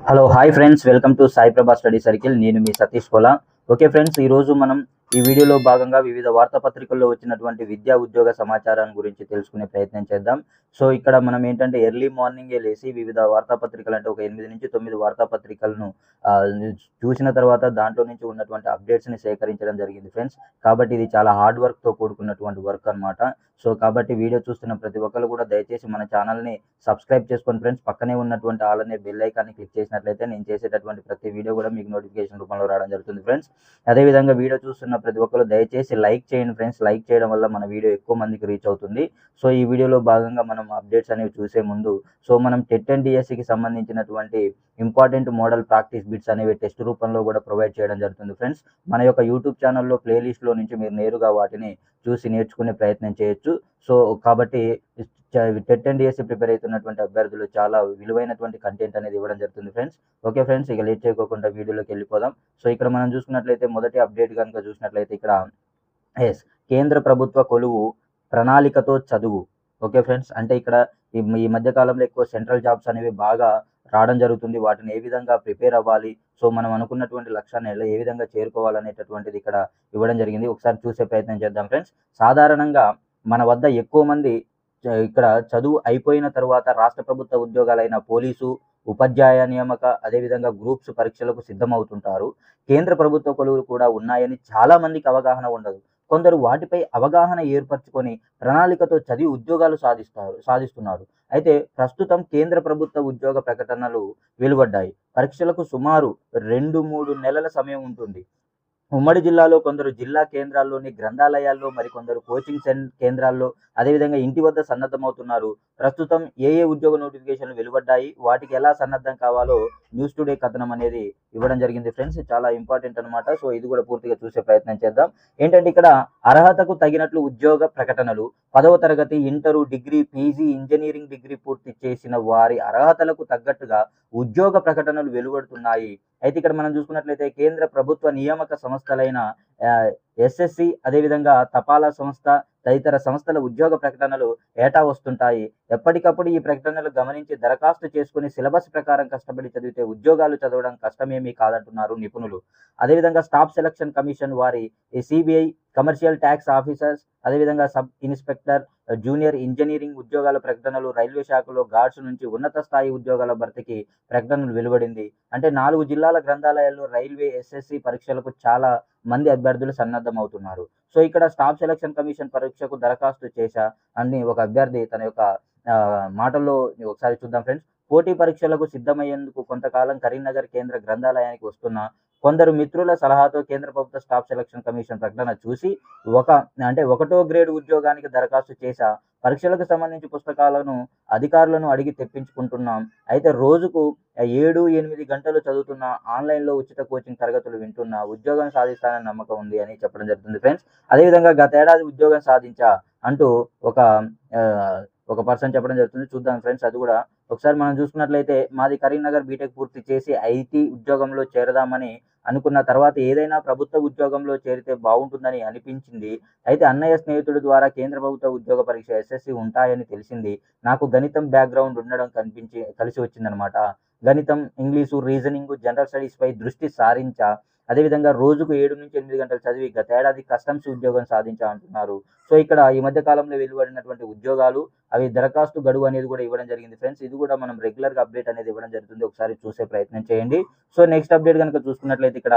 Hello hi friends welcome to Saiprabha study circle నేను మీ Satish Kola okay friends ఈ రోజు మనం ఈ వీడియోలో భాగంగా వివిధ వార్తాపత్రికల్లో వచ్చినటువంటి విద్యా ఉద్యోగ సమాచారాన్ని గురించి తెలుసుకునే ప్రయత్నం చేద్దాం. సో ఇక్కడ మనం ఏంటంటే ఎర్లీ మార్నింగే లేసి వివిధ వార్తాపత్రికలు అంటే ఒక ఎనిమిది నుంచి తొమ్మిది వార్తాపత్రికలను చూసిన తర్వాత దాంట్లో నుంచి ఉన్నటువంటి అప్డేట్స్ని సేకరించడం జరిగింది ఫ్రెండ్స్. కాబట్టి ఇది చాలా హార్డ్ వర్క్తో కూడుకున్నటువంటి వర్క్ అన్నమాట. సో కాబట్టి వీడియో చూస్తున్న ప్రతి ఒక్కరు కూడా దయచేసి మన ఛానల్ని సబ్స్క్రైబ్ చేసుకోండి ఫ్రెండ్స్. పక్కనే ఉన్నటువంటి ఆలనే బెల్ ఐకాన్ని క్లిక్ చేసినట్లయితే నేను చేసేటటువంటి ప్రతి వీడియో కూడా మీకు నోటిఫికేషన్ రూపంలో రావడం జరుగుతుంది ఫ్రెండ్స్. అదేవిధంగా వీడియో చూస్తున్న ప్రతి ఒక్కరు దయచేసి లైక్ చేయండి ఫ్రెండ్స్. లైక్ చేయడం వల్ల మన వీడియో ఎక్కువ మందికి రీచ్ అవుతుంది. సో ఈ వీడియోలో భాగంగా మనం అప్డేట్స్ అనేవి చూసే ముందు సో మనం టెట్ అండ్ డిఎస్సికి సంబంధించినటువంటి ఇంపార్టెంట్ మోడల్ ప్రాక్టీస్ బిట్స్ అనేవి టెస్ట్ రూపంలో కూడా ప్రొవైడ్ చేయడం జరుగుతుంది ఫ్రెండ్స్. మన యొక్క యూట్యూబ్ ఛానల్లో ప్లేలిస్ట్లో నుంచి మీరు నేరుగా వాటిని చూసి నేర్చుకునే ప్రయత్నం చేయొచ్చు. సో కాబట్టి టెట్ అండ్ డిఎస్సి ప్రిపేర్ అవుతున్నటువంటి అభ్యర్థులు చాలా విలువైనటువంటి కంటెంట్ అనేది ఇవ్వడం జరుగుతుంది ఫ్రెండ్స్ ఓకే ఫ్రెండ్స్ ఇక లేట్ చేయకోకుండా వీడియోలోకి వెళ్ళిపోదాం. సో ఇక్కడ మనం చూసుకున్నట్లయితే మొదటి అప్డేట్ కనుక చూసినట్లయితే ఇక్కడ ఎస్ కేంద్ర ప్రభుత్వ కొలువు ప్రణాళికతో చదువు. ఓకే ఫ్రెండ్స్ అంటే ఇక్కడ ఈ మధ్య కాలంలో ఎక్కువ సెంట్రల్ జాబ్స్ అనేవి బాగా రావడం జరుగుతుంది. వాటిని ఏ విధంగా ప్రిపేర్ అవ్వాలి? సో మనం అనుకున్నటువంటి లక్ష్యాన్ని ఏ విధంగా చేరుకోవాలనేటటువంటిది ఇక్కడ ఇవ్వడం జరిగింది. ఒకసారి చూసే ప్రయత్నం చేద్దాం ఫ్రెండ్స్ సాధారణంగా మన వద్ద ఎక్కువ మంది ఇక్కడ చదువు అయిపోయిన తర్వాత రాష్ట్ర ప్రభుత్వ ఉద్యోగాలైన పోలీసు ఉపాధ్యాయ నియామక అదేవిధంగా గ్రూప్స్ పరీక్షలకు సిద్ధమవుతుంటారు. కేంద్ర ప్రభుత్వ కొలువులు కూడా ఉన్నాయని చాలా మందికి అవగాహన ఉండదు. కొందరు వాటిపై అవగాహన ఏర్పరచుకొని ప్రణాళికతో చదివి ఉద్యోగాలు సాధిస్తారు సాధిస్తున్నారు. అయితే ప్రస్తుతం కేంద్ర ప్రభుత్వ ఉద్యోగ ప్రకటనలు వెలువడ్డాయి. పరీక్షలకు సుమారు రెండు మూడు నెలల సమయం ఉంటుంది. ఉమ్మడి జిల్లాలో కొందరు జిల్లా కేంద్రాల్లోని గ్రంథాలయాల్లో మరికొందరు కోచింగ్ సెంటర్ కేంద్రాల్లో అదేవిధంగా ఇంటి వద్ద సన్నద్ధమవుతున్నారు. ప్రస్తుతం ఏ ఏ ఉద్యోగ నోటిఫికేషన్లు వెలువడ్డాయి. వాటికి ఎలా సన్నద్ధం కావాలో న్యూస్ టుడే కథనం అనేది ఇవ్వడం జరిగింది ఫ్రెండ్స్. చాలా ఇంపార్టెంట్ అన్నమాట. సో ఇది కూడా పూర్తిగా చూసే ప్రయత్నం చేద్దాం. ఏంటంటే ఇక్కడ అర్హతకు తగినట్లు ఉద్యోగ ప్రకటనలు పదవ తరగతి inter degree PG engineering degree పూర్తి చేసిన వారి అర్హతలకు తగ్గట్టుగా ఉద్యోగ ప్రకటనలు వెలువడుతున్నాయి. అయితే ఇక్కడ మనం చూసుకున్నట్లయితే కేంద్ర ప్రభుత్వ నియామక సంస్థలైన ఎస్ఎస్సి అదేవిధంగా తపాలా సంస్థ తదితర సంస్థల ఉద్యోగ ప్రకటనలు ఏటా వస్తుంటాయి? ఎప్పటికప్పుడు ఈ ప్రకటనలు గమనించి దరఖాస్తు చేసుకుని సిలబస్ ప్రకారం కష్టపడి చదివితే ఉద్యోగాలు చదవడం కష్టమేమీ కాదంటున్నారు నిపుణులు. అదేవిధంగా స్టాఫ్ సెలక్షన్ కమిషన్ వారి సిబిఐ కమర్షియల్ ట్యాక్స్ ఆఫీసర్స్ అదేవిధంగా సబ్ ఇన్స్పెక్టర్ జూనియర్ ఇంజనీరింగ్ ఉద్యోగాల ప్రకటనలు రైల్వే శాఖలో గార్డ్స్ నుంచి ఉన్నత స్థాయి ఉద్యోగాల భర్తీకి ప్రకటనలు వెలువడింది. అంటే నాలుగు జిల్లాల గ్రంథాలయాల్లో రైల్వే ఎస్ఎస్సి పరీక్షలకు చాలా మంది అభ్యర్థులు సన్నద్ధమవుతున్నారు. సో ఇక్కడ స్టాఫ్ సెలక్షన్ కమిషన్ పరీక్షకు దరఖాస్తు చేశా అని ఒక అభ్యర్థి తన యొక్క మాటల్లో ఒకసారి చూద్దాం ఫ్రెండ్స్. పోటీ పరీక్షలకు సిద్ధమయ్యేందుకు కొంతకాలం కరీంనగర్ కేంద్ర గ్రంథాలయానికి వస్తున్న కొందరు మిత్రుల సలహాతో కేంద్ర ప్రభుత్వ స్టాఫ్ సెలక్షన్ కమిషన్ ప్రకటన చూసి ఒక అంటే ఒకటో గ్రేడ్ ఉద్యోగానికి దరఖాస్తు చేశా పరీక్షలకు సంబంధించి పుస్తకాలను అధికారులను అడిగి తెప్పించుకుంటున్నాం. అయితే రోజుకు ఏడు ఎనిమిది గంటలు చదువుతున్న ఆన్లైన్లో ఉచిత కోచింగ్ తరగతులు వింటున్నా ఉద్యోగం సాధిస్తానని నమ్మకం ఉంది అని చెప్పడం జరుగుతుంది ఫ్రెండ్స్. అదేవిధంగా గతేడాది ఉద్యోగం సాధించా అంటూ ఒక ఒక పర్సన్ చెప్పడం జరుగుతుంది. చూద్దాం ఫ్రెండ్స్ అది కూడా. ఒకసారి మనం చూసుకున్నట్లయితే మాది కరీంనగర్ బీటెక్ పూర్తి చేసి ఐటీ ఉద్యోగంలో చేరదామని అనుకున్న తర్వాత ఏదైనా ప్రభుత్వ ఉద్యోగంలో చేరితే బాగుంటుందని అనిపించింది. అయితే అన్నయ్య స్నేహితుడి ద్వారా కేంద్ర ప్రభుత్వ ఉద్యోగ పరీక్ష ఎస్ఎస్సి ఉంటాయని తెలిసింది. నాకు గణితం బ్యాక్గ్రౌండ్ ఉండడం కనిపించి కలిసి వచ్చిందనమాట. గణితం ఇంగ్లీషు రీజనింగ్ జనరల్ స్టడీస్ పై దృష్టి సారించా. అదేవిధంగా రోజుకు ఏడు నుంచి ఎనిమిది గంటలు చదివి గతేడాది కస్టమ్స్ ఉద్యోగం సాధించా అంటున్నారు సో ఇక్కడ ఈ మధ్య కాలంలో వెలువడినటువంటి ఉద్యోగాలు అవి దరఖాస్తు గడువు అనేది కూడా ఇవ్వడం జరిగింది. ఫ్రెండ్స్ ఇది కూడా మనం రెగ్యులర్గా అప్డేట్ అనేది ఇవ్వడం జరుగుతుంది. ఒకసారి చూసే ప్రయత్నం చేయండి. సో నెక్స్ట్ అప్డేట్ కనుక చూసుకున్నట్లయితే ఇక్కడ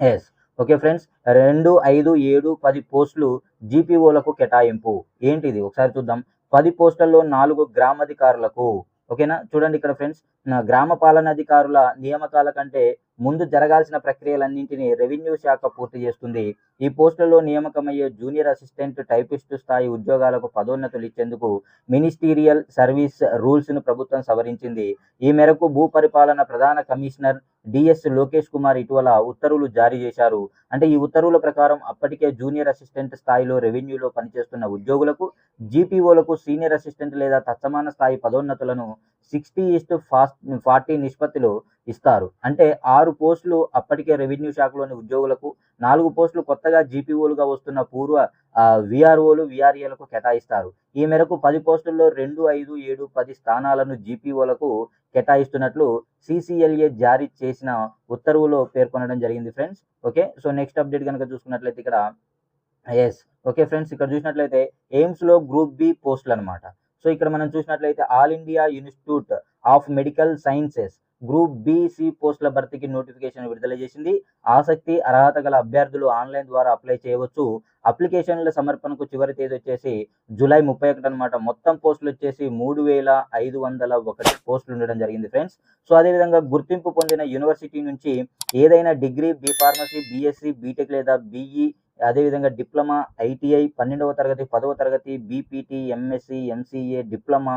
ఎస్ ఓకే ఫ్రెండ్స్ రెండు ఐదు ఏడు పది పోస్టులు జీపీఓలకు కేటాయింపు. ఏంటిది? ఒకసారి చూద్దాం. పది పోస్టుల్లో నాలుగు గ్రామాధికారులకు ఓకేనా చూడండి ఇక్కడ ఫ్రెండ్స్ గ్రామ గ్రామ పాలనాధికారుల నియామకాల కంటే ముందు జరగాల్సిన ప్రక్రియలన్నింటినీ రెవెన్యూ శాఖ పూర్తి చేస్తుంది. ఈ పోస్టులలో నియామకమయ్యే జూనియర్ అసిస్టెంట్ టైపిస్ట్ స్థాయి ఉద్యోగాలకు పదోన్నతులు ఇచ్చేందుకు మినిస్టీరియల్ సర్వీస్ రూల్స్ను ప్రభుత్వం సవరించింది. ఈ మేరకు భూ పరిపాలన ప్రధాన కమిషనర్ డిఎస్ లోకేష్ కుమార్ ఇటీవల ఉత్తర్వులు జారీ చేశారు. అంటే ఈ ఉత్తర్వుల ప్రకారం అప్పటికే జూనియర్ అసిస్టెంట్ స్థాయిలో రెవెన్యూలో పనిచేస్తున్న ఉద్యోగులకు జీపీఓలకు సీనియర్ అసిస్టెంట్ లేదా తత్సమాన స్థాయి పదోన్నతులను సిక్స్టీ ఈస్ట్ ఫాస్ట్ ఫార్టీ నిష్పత్తిలో ఇస్తారు. అంటే ఆరు పోస్టులు అప్పటికే రెవెన్యూ శాఖలోని ఉద్యోగులకు నాలుగు పోస్టులు కొత్తగా జీపీఓలుగా వస్తున్న పూర్వ విఆర్ఓలు విఆర్ఏలకు కేటాయిస్తారు. ఈ మేరకు పది పోస్టుల్లో రెండు ఐదు ఏడు పది స్థానాలను జీపీఓలకు కేటాయిస్తున్నట్లు సిసిఎల్ఏ జారీ చేసిన ఉత్తర్వులో పేర్కొనడం జరిగింది friends. Okay so next update కనుక చూసుకున్నట్లయితే ఇక్కడ ఎస్ ఓకే ఫ్రెండ్స్ ఇక్కడ చూసినట్లయితే ఎయిమ్స్లో గ్రూప్ బి పోస్టులు అనమాట సో ఇక్కడ మనం చూసినట్లయితే All India Institute of Medical Sciences group BC పోస్టుల భర్తీకి నోటిఫికేషన్ విడుదల చేసింది. ఆసక్తి అర్హత గల అభ్యర్థులు ఆన్లైన్ ద్వారా అప్లై చేయవచ్చు. అప్లికేషన్ల సమర్పణకు చివరి తేదీ వచ్చేసి జూలై ముప్పై ఒకటి అనమాట మొత్తం పోస్టులు వచ్చేసి మూడు వేల ఐదు వందల ఒకటి పోస్టులు ఉండడం జరిగింది ఫ్రెండ్స్. సో అదేవిధంగా గుర్తింపు పొందిన యూనివర్సిటీ నుంచి ఏదైనా degree B pharmacy BSc BTech లేదా బీఈ అదేవిధంగా డిప్లొమా ఐటీఐ పన్నెండవ తరగతి పదవ తరగతి BPT MSc MCA diploma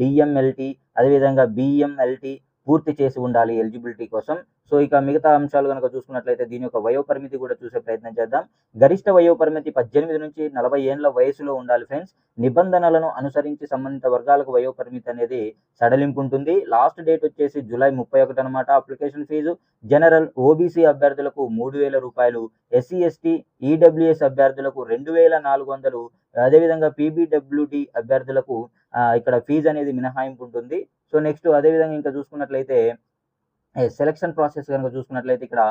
DMLT అదేవిధంగా బిఎంఎల్టీ పూర్తి చేసి ఉండాలి ఎలిజిబిలిటీ కోసం. సో ఇక మిగతా అంశాలు కనుక చూసుకున్నట్లయితే దీని యొక్క వయో పరిమితి కూడా చూసే ప్రయత్నం చేద్దాం. గరిష్ట వయో పరిమితి పద్దెనిమిది నుంచి నలభై ఏళ్ళ వయసులో ఉండాలి ఫ్రెండ్స్. నిబంధనలను అనుసరించి సంబంధిత వర్గాలకు వయో పరిమితి అనేది సడలింపు ఉంటుంది. లాస్ట్ డేట్ వచ్చేసి జూలై ముప్పై ఒకటి అనమాట అప్లికేషన్ ఫీజు. జనరల్ ఓబీసీ అభ్యర్థులకు మూడు వేల రూపాయలు ఎస్సీ ఎస్టీ ఈడబ్ల్యూఎస్ అభ్యర్థులకు రెండు వేల నాలుగు వందలు అదేవిధంగా పీబీడబ్ల్యూడి అభ్యర్థులకు ఇక్కడ ఫీజు అనేది మినహాయింపు ఉంటుంది సో నెక్స్ట్ అదేవిధంగా ఇంకా చూసుకున్నట్లయితే సెలక్షన్ ప్రాసెస్ కనుక చూసుకున్నట్లయితే ఇక్కడ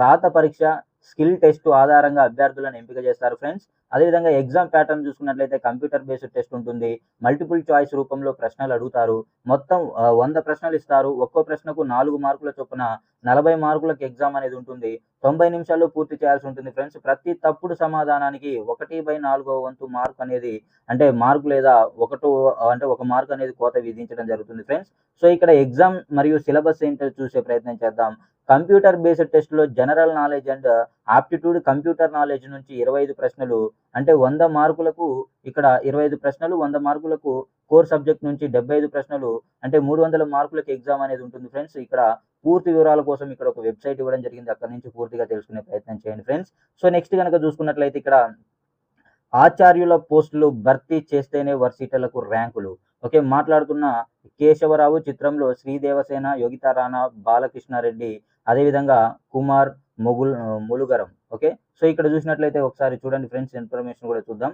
రాత పరీక్ష స్కిల్ టెస్ట్ ఆధారంగా అభ్యర్థులను ఎంపిక చేస్తారు ఫ్రెండ్స్ అదేవిధంగా ఎగ్జామ్ ప్యాటర్న్ చూసుకున్నట్లయితే కంప్యూటర్ బేస్డ్ టెస్ట్ ఉంటుంది. మల్టిపుల్ చాయిస్ రూపంలో ప్రశ్నలు అడుగుతారు. మొత్తం వంద ప్రశ్నలు ఇస్తారు. ఒక్కో ప్రశ్నకు నాలుగు మార్కుల చొప్పున నలభై మార్కులకు ఎగ్జామ్ అనేది ఉంటుంది. తొంభై నిమిషాల్లో పూర్తి చేయాల్సి ఉంటుంది. ఫ్రెండ్స్ ప్రతి తప్పుడు సమాధానానికి ఒకటి బై నాలుగో వంతు మార్క్ అనేది అంటే మార్క్ లేదా ఒకటో అంటే ఒక మార్క్ అనేది కోత విధించడం జరుగుతుంది. ఫ్రెండ్స్ సో ఇక్కడ ఎగ్జామ్ మరియు సిలబస్ ఏంటో చూసే ప్రయత్నం చేద్దాం. కంప్యూటర్ బేస్డ్ టెస్ట్లో general knowledge and aptitude computer knowledge నుంచి ఇరవై ఐదు ప్రశ్నలు అంటే వంద మార్కులకు ఇక్కడ ఇరవై ఐదు ప్రశ్నలు వంద మార్కులకు కోర్ సబ్జెక్ట్ నుంచి డెబ్బై ఐదు ప్రశ్నలు అంటే మూడు వందల మార్కులకు ఎగ్జామ్ అనేది ఉంటుంది ఫ్రెండ్స్. ఇక్కడ పూర్తి వివరాల కోసం ఇక్కడ ఒక వెబ్సైట్ ఇవ్వడం జరిగింది. అక్కడ నుంచి పూర్తిగా తెలుసుకునే ప్రయత్నం చేయండి ఫ్రెండ్స్. సో నెక్స్ట్ కనుక చూసుకున్నట్లయితే ఇక్కడ ఆచార్యుల పోస్టులు భర్తీ చేస్తేనే వర్సిటీలకు ర్యాంకులు. ఓకే మాట్లాడుతున్న కేశవరావు చిత్రంలో శ్రీదేవసేన యోగితారాణా బాలకృష్ణారెడ్డి అదేవిధంగా కుమార్ మొగుల్ ములుగరం. ఓకే? సో ఇక్కడ చూసినట్లయితే ఒకసారి చూడండి ఫ్రెండ్స్ ఇన్ఫర్మేషన్ కూడా చూద్దాం.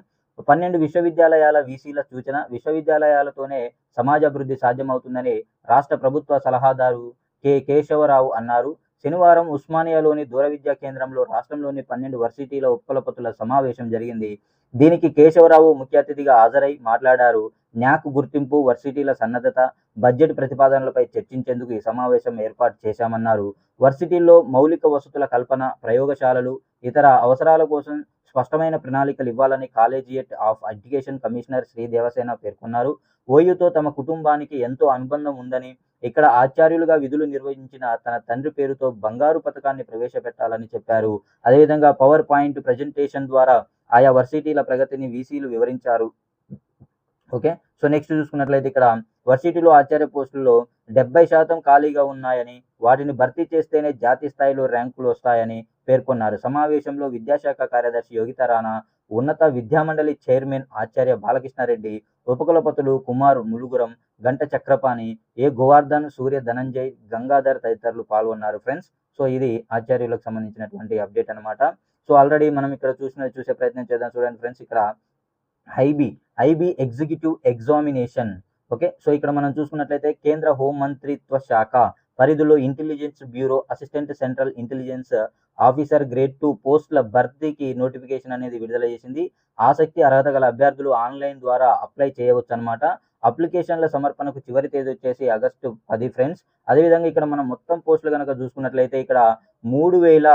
పన్నెండు విశ్వవిద్యాలయాల వీసీల సూచన విశ్వవిద్యాలయాలతోనే సమాజ అభివృద్ధి సాధ్యమవుతుందని రాష్ట్ర ప్రభుత్వ సలహాదారు కె. కేశవరావు అన్నారు. శనివారం ఉస్మానియాలోని దూర విద్యా కేంద్రంలో రాష్ట్రంలోని పన్నెండు వర్సిటీల ఉపకులపతుల సమావేశం జరిగింది. దీనికి కేశవరావు ముఖ్య అతిథిగా హాజరై మాట్లాడారు. న్యాక్ గుర్తింపు వర్సిటీల సన్నద్ధత బడ్జెట్ ప్రతిపాదనలపై చర్చించేందుకు ఈ సమావేశం ఏర్పాటు చేశామన్నారు. వర్సిటీల్లో మౌలిక వసతుల కల్పన ప్రయోగశాలలు ఇతర అవసరాల కోసం స్పష్టమైన ప్రణాళికలు ఇవ్వాలని collegiate of education commissioner Shri Devasena పేర్కొన్నారు. ఓయూతో తమ కుటుంబానికి ఎంతో అనుబంధం ఉందని ఇక్కడ ఆచార్యులుగా విధులు నిర్వహించిన తన తండ్రి పేరుతో బంగారు పథకాన్ని ప్రవేశపెట్టాలని చెప్పారు. అదేవిధంగా పవర్ పాయింట్ ప్రజెంటేషన్ ద్వారా ఆయా వర్సిటీల ప్రగతిని వీసీలు వివరించారు. ఓకే? సో నెక్స్ట్ చూసుకున్నట్లయితే ఇక్కడ వర్సిటీలో ఆచార్య పోస్టుల్లో డెబ్బై శాతం ఖాళీగా ఉన్నాయని వాటిని భర్తీ చేస్తేనే జాతీయ స్థాయిలో ర్యాంకులు వస్తాయని పేర్కొన్నారు. సమావేశంలో విద్యాశాఖ కార్యదర్శి యోగిత రాణా ఉన్నత విద్యామండలి చైర్మన్ ఆచార్య బాలకృష్ణారెడ్డి ఉపకులపతులు కుమార్ ములుగురం గంట చక్రపాణి ఏ గోవర్ధన్ సూర్య ధనంజయ్ గంగాధర్ తదితరులు పాల్గొన్నారు ఫ్రెండ్స్. సో ఇది ఆచార్యులకు సంబంధించినటువంటి అప్డేట్ అన్నమాట. సో ఆల్రెడీ మనం ఇక్కడ చూసిన చూసే ప్రయత్నం చేద్దాం చూడండి ఫ్రెండ్స్. ఇక్కడ IB IB executive examination. Okay? So ఇక్కడ మనం చూసుకున్నట్లయితే కేంద్ర హోం మంత్రిత్వ శాఖ పరిధిలో intelligence bureau assistant central intelligence officer grade two పోస్టుల భర్తీకి నోటిఫికేషన్ అనేది విడుదల చేసింది. ఆసక్తి అర్హత గల అభ్యర్థులు ఆన్లైన్ ద్వారా అప్లై చేయవచ్చు అనమాట అప్లికేషన్ల సమర్పణకు చివరి తేదీ వచ్చేసి ఆగస్టు పది ఫ్రెండ్స్ అదేవిధంగా ఇక్కడ మనం మొత్తం పోస్టులు కనుక చూసుకున్నట్లయితే ఇక్కడ మూడు వేల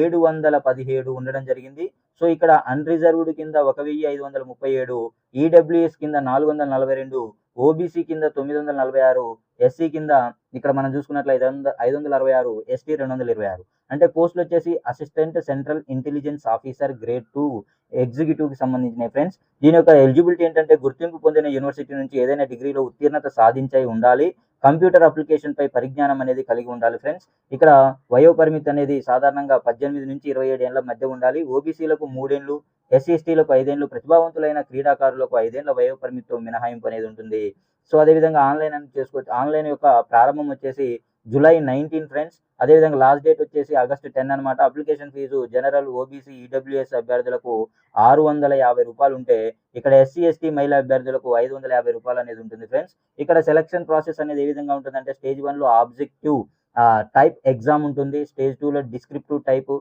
ఏడు వందల పదిహేడు ఉండడం జరిగింది. సో ఇక్కడ అన్రిజర్వ్డ్ కింద ఒక వెయ్యి ఐదు వందల ముప్పై ఏడు ఈడబ్ల్యూఎస్ కింద నాలుగు వందల నలభై రెండు ఓబీసీ కింద తొమ్మిది వందల నలభై ఆరు ఎస్సీ కింద ఇక్కడ మనం చూసుకున్నట్లయితే ఐదు వందల ఐదు వందల అరవై ఆరు ఎస్టీ రెండు వందల ఇరవై ఆరు. అంటే పోస్టులు వచ్చేసి assistant central intelligence officer grade two ఎగ్జిక్యూటివ్కి సంబంధించిన ఫ్రెండ్స్ దీని యొక్క ఎలిజిబిలిటీ ఏంటంటే గుర్తింపు పొందిన యూనివర్సిటీ నుంచి ఏదైనా డిగ్రీలో ఉత్తీర్ణత సాధించై ఉండాలి. కంప్యూటర్ అప్లికేషన్ పై పరిజ్ఞానం అనేది కలిగి ఉండాలి ఫ్రెండ్స్ ఇక్కడ వయో పరిమితి అనేది సాధారణంగా పద్దెనిమిది నుంచి ఇరవై ఏడు ఏళ్ళ మధ్య ఉండాలి. ఓబీసీలకు మూడేళ్ళు ఎస్సీ ఎస్టీలకు ఐదేళ్ళు ప్రతిభావంతులైన క్రీడాకారులకు ఐదేళ్ళ వయో పరిమితితో మినహాయింపు అనేది ఉంటుంది. సో అదేవిధంగా ఆన్లైన్ అని చేసుకోవచ్చు. ఆన్లైన్ యొక్క ప్రారంభం వచ్చేసి జూలై నైన్టీన్ ఫ్రెండ్స్. అదేవిధంగా లాస్ట్ డేట్ వచ్చేసి ఆగస్టు టెన్ అనమాట application fee general OBC EWS అభ్యర్థులకు ఆరు వందల యాభై రూపాయలు ఉంటే ఇక్కడ ఎస్సీ ఎస్టీ మహిళా అభ్యర్థులకు ఐదు వందల యాభై రూపాయలు అనేది ఉంటుంది ఫ్రెండ్స్. ఇక్కడ సెలక్షన్ ప్రాసెస్ అనేది ఏ విధంగా ఉంటుందంటే స్టేజ్ వన్లో ఆబ్జెక్టివ్ టైప్ ఎగ్జామ్ ఉంటుంది స్టేజ్ టూలో డిస్క్రిప్టివ్ టైప్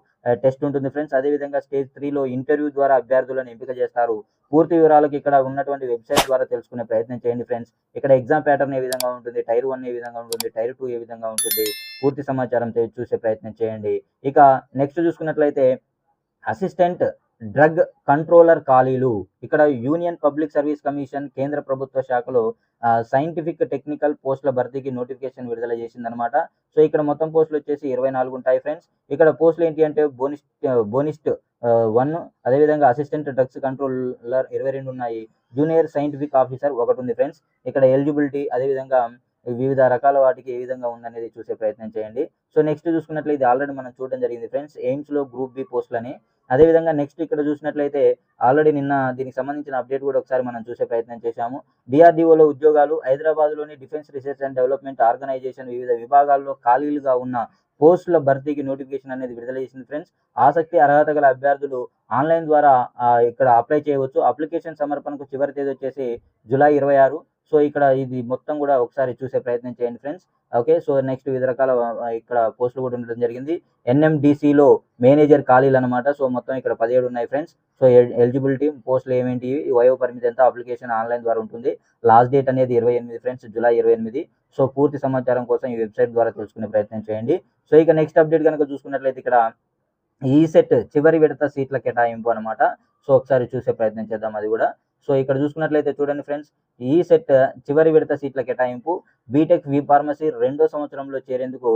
టెస్ట్ ఉంటుంది ఫ్రెండ్స్ అదేవిధంగా స్టేజ్ త్రీలో ఇంటర్వ్యూ ద్వారా అభ్యర్థులను ఎంపిక చేస్తారు. పూర్తి వివరాలకు ఇక్కడ ఉన్నటువంటి వెబ్సైట్ ద్వారా తెలుసుకునే ప్రయత్నం చేయండి ఫ్రెండ్స్ ఇక్కడ ఎగ్జామ్ ప్యాటర్న్ ఏ విధంగా ఉంటుంది టైర్ వన్ ఏ విధంగా ఉంటుంది టైర్ టూ ఏ విధంగా ఉంటుంది పూర్తి సమాచారం చూసే ప్రయత్నం చేయండి. ఇక నెక్స్ట్ చూసుకున్నట్లయితే అసిస్టెంట్ డ్రగ్ కంట్రోలర్ ఖాళీలు. ఇక్కడ యూనియన్ పబ్లిక్ సర్వీస్ కమిషన్ కేంద్ర ప్రభుత్వ శాఖలో సైంటిఫిక్ టెక్నికల్ పోస్టుల భర్తీకి నోటిఫికేషన్ విడుదల చేసిందనమాట సో ఇక్కడ మొత్తం పోస్టులు వచ్చేసి ఇరవై నాలుగు ఉంటాయి ఫ్రెండ్స్. ఇక్కడ పోస్టులు ఏంటి అంటే బోనిస్ట్ బోనిస్ట్ వన్ అదేవిధంగా అసిస్టెంట్ డ్రగ్స్ కంట్రోలర్ ఇరవై రెండు ఉన్నాయి. జూనియర్ సైంటిఫిక్ ఆఫీసర్ ఒకటి ఉంది ఫ్రెండ్స్. ఇక్కడ ఎలిజిబిలిటీ అదేవిధంగా వివిధ రకాల వాటికి ఏ విధంగా ఉందనేది చూసే ప్రయత్నం చేయండి. సో నెక్స్ట్ చూసుకున్నట్లయితే ఆల్రెడీ మనం చూడడం జరిగింది ఫ్రెండ్స్ ఎయిమ్స్లో గ్రూప్ బి పోస్టులని. అదేవిధంగా నెక్స్ట్ ఇక్కడ చూసినట్లయితే ఆల్రెడీ నిన్న దీనికి సంబంధించిన అప్డేట్ కూడా ఒకసారి మనం చూసే ప్రయత్నం చేశాము. డిఆర్డిఓలో ఉద్యోగాలు హైదరాబాద్లోని defence research and development organisation వివిధ విభాగాల్లో ఖాళీలుగా ఉన్న పోస్టుల భర్తీకి నోటిఫికేషన్ అనేది విడుదల చేసింది ఫ్రెండ్స్. ఆసక్తి అర్హత గల అభ్యర్థులు ఆన్లైన్ ద్వారా ఇక్కడ అప్లై చేయవచ్చు. అప్లికేషన్ సమర్పణకు చివరి తేదీ వచ్చేసి జూలై ఇరవై ఆరు. సో ఇక్కడ ఇది మొత్తం కూడా ఒకసారి చూసే ప్రయత్నం చేయండి ఫ్రెండ్స్. ఓకే సో నెక్స్ట్ వివిధ రకాల ఇక్కడ పోస్టులు కూడా ఉండడం జరిగింది. ఎన్ఎండిసిలో మేనేజర్ ఖాళీలు అనమాట సో మొత్తం ఇక్కడ పదిహేడు ఉన్నాయి ఫ్రెండ్స్. సో ఎలిజిబిలిటీ పోస్టులు ఏమేంటి వయో పరిమితి ఎంత అప్లికేషన్ ఆన్లైన్ ద్వారా ఉంటుంది. లాస్ట్ డేట్ అనేది ఇరవై ఎనిమిది ఫ్రెండ్స్ జూలై ఇరవై ఎనిమిది. సో పూర్తి సమాచారం కోసం ఈ వెబ్సైట్ ద్వారా తెలుసుకునే ప్రయత్నం చేయండి. సో ఇక నెక్స్ట్ అప్డేట్ కనుక చూసుకున్నట్లయితే ఇక్కడ ఈ సెట్ చివరి విడత సీట్ల కేటాయింపు అనమాట సో ఒకసారి చూసే ప్రయత్నం చేద్దాం అది కూడా. సో ఇక్కడ చూసుకున్నట్లయితే చూడండి ఫ్రెండ్స్ ఈ సెట్ చివరి విడత సీట్ల కేటాయింపు బీటెక్ వి ఫార్మసీ రెండో సంవత్సరంలో చేరేందుకు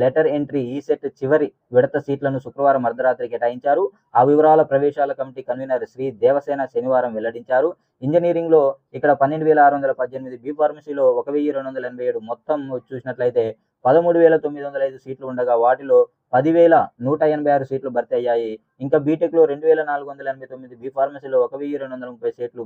లెటర్ ఎంట్రీ ఈ సెట్ చివరి విడత సీట్లను శుక్రవారం అర్ధరాత్రి కేటాయించారు. ఆ వివరాల ప్రవేశాల కమిటీ కన్వీనర్ శ్రీ దేవసేన శనివారం వెల్లడించారు. ఇంజనీరింగ్లో ఇక్కడ పన్నెండు వేల ఆరు వందల పద్దెనిమిది బి ఫార్మసీలో ఒక వెయ్యి రెండు వందల ఎనభై ఏడు మొత్తం చూసినట్లయితే పదమూడు వేల తొమ్మిది వందల ఐదు సీట్లు ఉండగా వాటిలో పదివేల నూట ఎనభై ఆరు సీట్లు భర్తీ అయ్యాయి. ఇంకా బీటెక్లో రెండు వేల నాలుగు వందల ఎనభై తొమ్మిది బి ఫార్మసీలో ఒక వెయ్యి రెండు వందల ముప్పై సీట్లు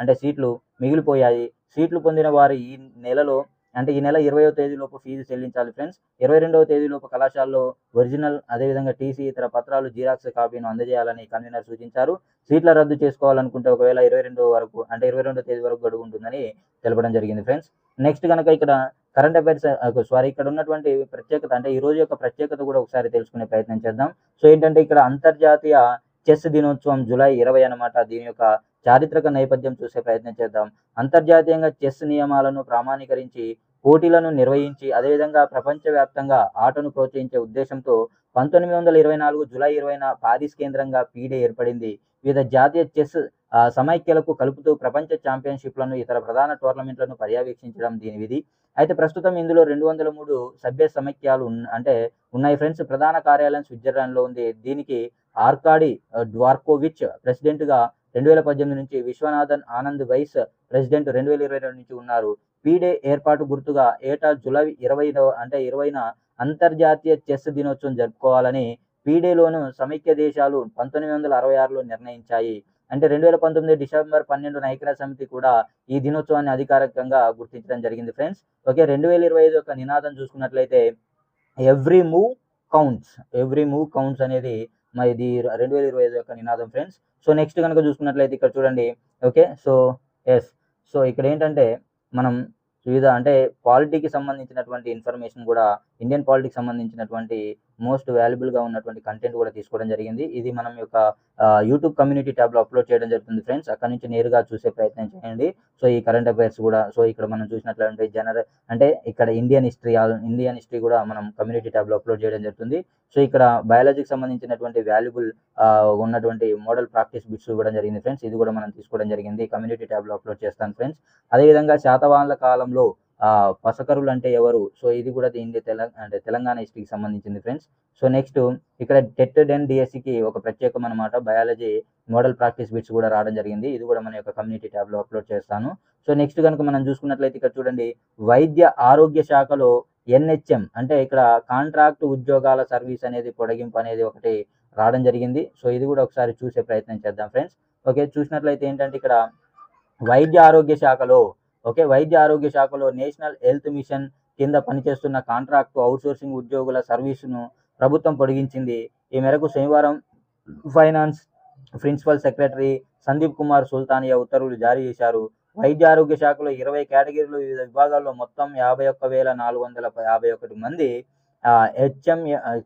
అంటే సీట్లు మిగిలిపోయాయి. సీట్లు పొందిన వారు ఈ నెలలో అంటే ఈ నెల ఇరవయో తేదీలోపు ఫీజు చెల్లించాలి ఫ్రెండ్స్. ఇరవై రెండవ తేదీలోపు కళాశాలలో ఒరిజినల్ అదేవిధంగా టీసీ ఇతర పత్రాలు జీరాక్స్ కాపీను అందజేయాలని కన్వీనర్ సూచించారు. సీట్ల రద్దు చేసుకోవాలనుకుంటే ఒకవేళ ఇరవై రెండో వరకు అంటే ఇరవై రెండో తేదీ వరకు గడువు ఉంటుందని తెలపడం జరిగింది ఫ్రెండ్స్. నెక్స్ట్ కనుక ఇక్కడ కరెంట్ అఫైర్స్ సారీ ఇక్కడ ఉన్నటువంటి ప్రత్యేకత అంటే ఈ రోజు యొక్క ప్రత్యేకత కూడా ఒకసారి తెలుసుకునే ప్రయత్నం చేద్దాం. సో ఏంటంటే ఇక్కడ అంతర్జాతీయ చెస్ దినోత్సవం జూలై ఇరవై అన్నమాట దీని యొక్క చారిత్రక నేపథ్యం చూసే ప్రయత్నం చేద్దాం. అంతర్జాతీయంగా చెస్ నియమాలను ప్రామాణీకరించి పోటీలను నిర్వహించి అదేవిధంగా ప్రపంచవ్యాప్తంగా ఆటను ప్రోత్సహించే ఉద్దేశంతో పంతొమ్మిది వందల ఇరవై నాలుగు జూలై ఇరవైన పారిస్ కేంద్రంగా పీడే ఏర్పడింది. వివిధ జాతీయ చెస్ సమైక్యలకు కలుపుతూ ప్రపంచ ఛాంపియన్షిప్లను ఇతర ప్రధాన టోర్నమెంట్లను పర్యవేక్షించడం దీని విధి. అయితే ప్రస్తుతం ఇందులో రెండు వందల మూడు సభ్య సమైక్యాలు అంటే ఉన్నాయి ఫ్రెండ్స్. ప్రధాన కార్యాలయం స్విట్జర్లాండ్లో ఉంది. దీనికి ఆర్కాడి డ్వార్కోవిచ్ ప్రెసిడెంట్గా రెండు వేల పద్దెనిమిది నుంచి విశ్వనాథన్ ఆనంద్ వైస్ ప్రెసిడెంట్ రెండు వేల ఇరవై రెండు నుంచి ఉన్నారు. పీడే ఏర్పాటు గుర్తుగా ఏటా జూలై ఇరవై అంటే ఇరవైన అంతర్జాతీయ చెస్ దినోత్సవం జరుపుకోవాలని పీడేలోను సమైక్య దేశాలు పంతొమ్మిది వందల అరవై ఆరులో నిర్ణయించాయి. అంటే రెండు వేల పంతొమ్మిది డిసెంబర్ పన్నెండున ఐక్యరాజ్య సమితి కూడా ఈ దినోత్సవాన్ని అధికారికంగా గుర్తించడం జరిగింది ఫ్రెండ్స్. ఓకే రెండు వేల ఇరవై ఐదు యొక్క నినాదం చూసుకున్నట్లయితే every move counts every move counts అనేది మరి ఇది రెండు వేల ఇరవై ఐదు యొక్క నినాదం ఫ్రెండ్స్. సో నెక్స్ట్ కనుక చూసుకున్నట్లయితే ఇక్కడ చూడండి. ఓకే సో ఎస్ సో ఇక్కడ ఏంటంటే మనం వివిధ అంటే పాలిటీకి సంబంధించినటువంటి ఇన్ఫర్మేషన్ కూడా ఇండియన్ పాలిటీకి సంబంధించినటువంటి మోస్ట్ వాల్యుబుల్గా ఉన్నటువంటి కంటెంట్ కూడా తీసుకోవడం జరిగింది. ఇది మనం యొక్క యూట్యూబ్ కమ్యూనిటీ ట్యాబ్లో అప్లోడ్ చేయడం జరుగుతుంది ఫ్రెండ్స్. అక్కడ నుంచి నేరుగా చూసే ప్రయత్నం చేయండి. సో ఈ కరెంట్ అఫైర్స్ కూడా సో ఇక్కడ మనం చూసినట్లయితే జనరల్ అంటే ఇక్కడ ఇండియన్ హిస్టరీ ఇండియన్ హిస్టరీ కూడా మనం కమ్యూనిటీ ట్యాబ్లో అప్లోడ్ చేయడం జరుగుతుంది. సో ఇక్కడ బయాలజీకి సంబంధించినటువంటి వాల్యుబుల్ ఉన్నటువంటి మోడల్ ప్రాక్టీస్ బిట్స్ ఇవ్వడం జరిగింది ఫ్రెండ్స్. ఇది కూడా మనం తీసుకోవడం జరిగింది. కమ్యూనిటీ ట్యాబ్లో అప్లోడ్ చేస్తాను ఫ్రెండ్స్. అదేవిధంగా శాతవాహనుల కాలంలో పసకరులు అంటే ఎవరు? సో ఇది కూడా దీని తెలంగాణ అంటే తెలంగాణ హిస్టరీకి సంబంధించింది ఫ్రెండ్స్. సో నెక్స్ట్ ఇక్కడ టెట్ డెన్ డిఎస్సికి ఒక ప్రత్యేకం అనమాట బయాలజీ మోడల్ ప్రాక్టీస్ బిట్స్ కూడా రావడం జరిగింది. ఇది కూడా మన యొక్క కమ్యూనిటీ ట్యాబ్లో అప్లోడ్ చేస్తాను. సో నెక్స్ట్ కనుక మనం చూసుకున్నట్లయితే ఇక్కడ చూడండి వైద్య ఆరోగ్య శాఖలో ఎన్హెచ్ఎం అంటే ఇక్కడ కాంట్రాక్ట్ ఉద్యోగాల సర్వీస్ అనేది పొడిగింపు అనేది ఒకటి రావడం జరిగింది. సో ఇది కూడా ఒకసారి చూసే ప్రయత్నం చేద్దాం ఫ్రెండ్స్. ఓకే చూసినట్లయితే ఏంటంటే ఇక్కడ వైద్య ఆరోగ్య శాఖలో ఓకే వైద్య ఆరోగ్య శాఖలో నేషనల్ హెల్త్ మిషన్ కింద పనిచేస్తున్న కాంట్రాక్టు అవుట్సోర్సింగ్ ఉద్యోగుల సర్వీసును ప్రభుత్వం పొడిగించింది. ఈ మేరకు శనివారం finance principal secretary Sandeep Kumar Sultania ఉత్తర్వులు జారీ చేశారు. వైద్య ఆరోగ్య శాఖలో ఇరవై కేటగిరీలు వివిధ విభాగాల్లో మొత్తం యాభై ఒక్క వేల నాలుగు వందల యాభై ఒకటి మంది హెచ్ఎం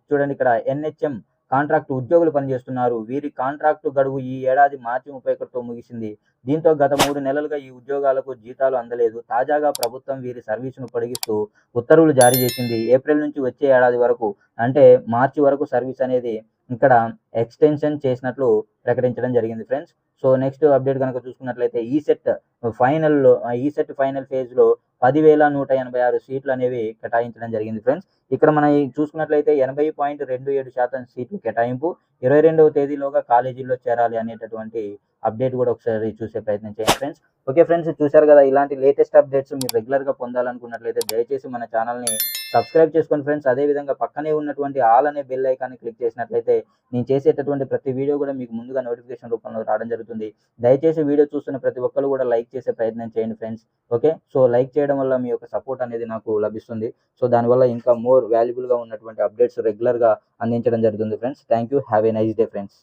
చూడండి ఇక్కడ ఎన్హెచ్ఎం కాంట్రాక్ట్ ఉద్యోగులు పనిచేస్తున్నారు. వీరి కాంట్రాక్టు గడువు ఈ ఏడాది మార్చి ముప్పై ఒకటితో ముగిసింది. దీంతో గత మూడు నెలలుగా ఈ ఉద్యోగాలకు జీతాలు అందలేదు. తాజాగా ప్రభుత్వం వీరి సర్వీసును పొడిగిస్తూ ఉత్తర్వులు జారీ చేసింది. ఏప్రిల్ నుంచి వచ్చే ఏడాది వరకు అంటే మార్చి వరకు సర్వీస్ అనేది ఇక్కడ ఎక్స్టెన్షన్ చేసినట్లు ప్రకటించడం జరిగింది. ఫ్రెండ్స్ సో నెక్స్ట్ అప్డేట్ కనుక చూసుకున్నట్లయితే ఈ సెట్ ఫైనల్లో ఈ సెట్ ఫైనల్ ఫేజ్లో పదివేల నూట ఎనభై ఆరు సీట్లు అనేవి కేటాయించడం జరిగింది ఫ్రెండ్స్ ఇక్కడ మనం చూసుకున్నట్లయితే ఎనభై పాయింట్ రెండు ఏడు శాతం సీట్లు కేటాయింపు ఇరవై రెండవ తేదీలోగా కాలేజీల్లో చేరాలి అనేటటువంటి అప్డేట్ కూడా ఒకసారి చూసే ప్రయత్నం చేయండి ఫ్రెండ్స్ ఓకే ఫ్రెండ్స్ చూశారు కదా ఇలాంటి లేటెస్ట్ అప్డేట్స్ మీరు రెగ్యులర్గా పొందాలనుకున్నట్లయితే దయచేసి మన ఛానల్ని సబ్స్క్రైబ్ చేసుకోండి ఫ్రెండ్స్ అదేవిధంగా పక్కనే ఉన్నటువంటి ఆల్ అనే బెల్ ఐకాన్ని క్లిక్ చేసినట్లయితే నేను చేసేటటువంటి ప్రతి వీడియో కూడా మీకు ముందుగా నోటిఫికేషన్ రూపంలో రావడం జరుగుతుంది. జరుగుతుంది. దయచేసి వీడియో చూస్తున్న ప్రతి ఒక్కరు కూడా లైక్ చేసే ప్రయత్నం చేయండి ఫ్రెండ్స్. ఓకే? సో లైక్ చేయడం వల్ల మీ యొక్క సపోర్ట్ అనేది నాకు లభిస్తుంది. సో దానివల్ల ఇంకా మోర్ వాల్యుబుల్గా ఉన్నటువంటి అప్డేట్స్ రెగ్యులర్గా అందించడం జరుగుతుంది friends. Thank you have a nice day friends.